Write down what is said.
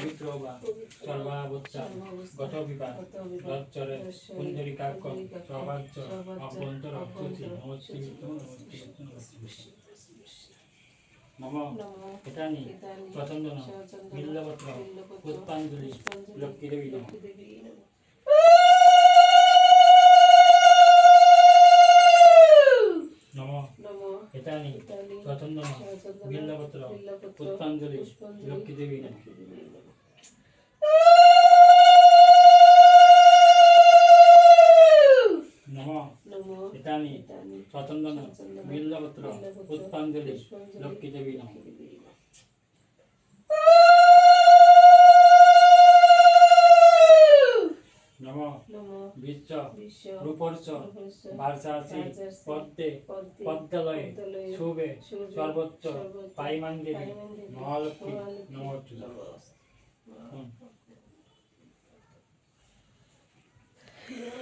পবিত্র বা সর্বাবস্থা, গত বিবাহ দচ্চরে কুন্দরিকাক্ষ সবাচ্চ অভ্যন্তর অভ্যুতি নমস্তি নম এতানি, প্রচন্দন, বিল্লপত্র, পুষ্পাঞ্জলি, লক্ষ্মীদেবী নম, এতানি, প্রচন্দন, বিল্লপত্র, পুষ্পাঞ্জলি, লক্ষ্মীদেবী নম। এতানি প্রচন্দন বিল্লপত্র পুষ্পাঞ্জলি লক্ষ্মীদেবী নম। নম বিশ্ব রূপর্ষ পদ্মে পদ্মালয়ে শুভে সর্বোচ্চ পাইমান্দিরে মহালক্ষ্মী নমস্তুতে